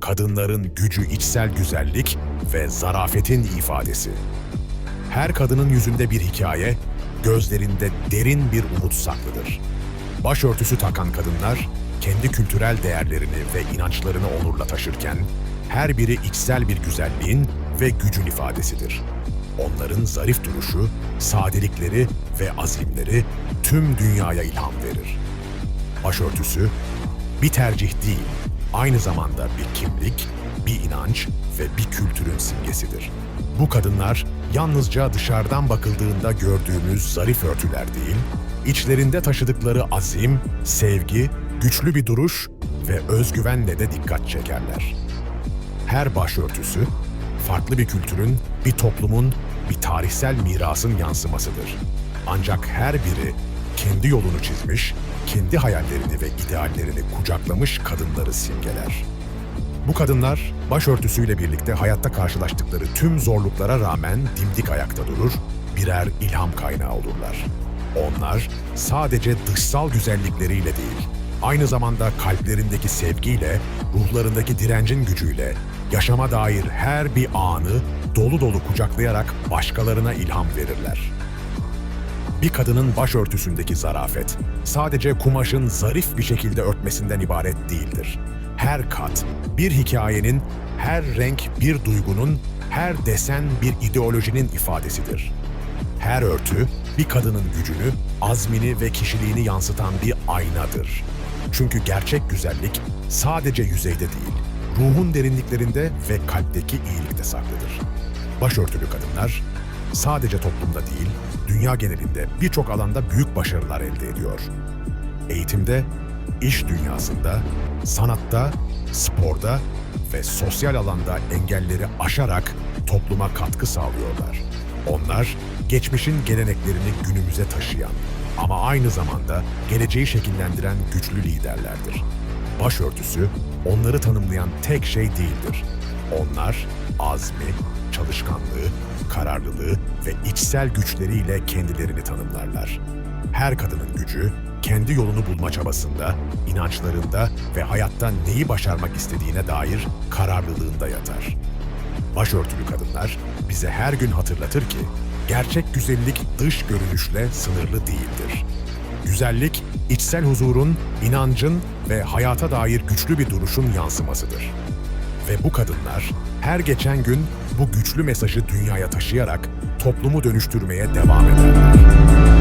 kadınların gücü içsel güzellik ve zarafetin ifadesi. Her kadının yüzünde bir hikaye, gözlerinde derin bir umut saklıdır. Başörtüsü takan kadınlar, kendi kültürel değerlerini ve inançlarını onurla taşırken, her biri içsel bir güzelliğin ve gücün ifadesidir. Onların zarif duruşu, sadelikleri ve azimleri tüm dünyaya ilham verir. Başörtüsü bir tercih değil, aynı zamanda bir kimlik, bir inanç ve bir kültürün simgesidir. Bu kadınlar yalnızca dışarıdan bakıldığında gördüğümüz zarif örtüler değil, içlerinde taşıdıkları azim, sevgi, güçlü bir duruş ve özgüvenle de dikkat çekerler. Her başörtüsü, farklı bir kültürün, bir toplumun, bir tarihsel mirasın yansımasıdır. Ancak her biri kendi yolunu çizmiş, kendi hayallerini ve ideallerini kucaklamış kadınları simgeler. Bu kadınlar başörtüsüyle birlikte hayatta karşılaştıkları tüm zorluklara rağmen dimdik ayakta durur, birer ilham kaynağı olurlar. Onlar sadece dışsal güzellikleriyle değil, aynı zamanda kalplerindeki sevgiyle, ruhlarındaki direncin gücüyle, yaşama dair her bir anı dolu dolu kucaklayarak başkalarına ilham verirler. Bir kadının başörtüsündeki zarafet, sadece kumaşın zarif bir şekilde örtmesinden ibaret değildir. Her kat, bir hikayenin, her renk bir duygunun, her desen bir ideolojinin ifadesidir. Her örtü, bir kadının gücünü, azmini ve kişiliğini yansıtan bir aynadır. Çünkü gerçek güzellik sadece yüzeyde değil, ruhun derinliklerinde ve kalpteki iyilikte saklıdır. Başörtülü kadınlar sadece toplumda değil, dünya genelinde birçok alanda büyük başarılar elde ediyor. Eğitimde, iş dünyasında, sanatta, sporda ve sosyal alanda engelleri aşarak topluma katkı sağlıyorlar. Onlar, geçmişin geleneklerini günümüze taşıyan ama aynı zamanda geleceği şekillendiren güçlü liderlerdir. Başörtüsü onları tanımlayan tek şey değildir. Onlar azmi, çalışkanlığı, kararlılığı ve içsel güçleriyle kendilerini tanımlarlar. Her kadının gücü kendi yolunu bulma çabasında, inançlarında ve hayatta neyi başarmak istediğine dair kararlılığında yatar. Başörtülü kadınlar bize her gün hatırlatır ki gerçek güzellik dış görünüşle sınırlı değildir. Güzellik, içsel huzurun, inancın ve hayata dair güçlü bir duruşun yansımasıdır. Ve bu kadınlar her geçen gün bu güçlü mesajı dünyaya taşıyarak toplumu dönüştürmeye devam ederler.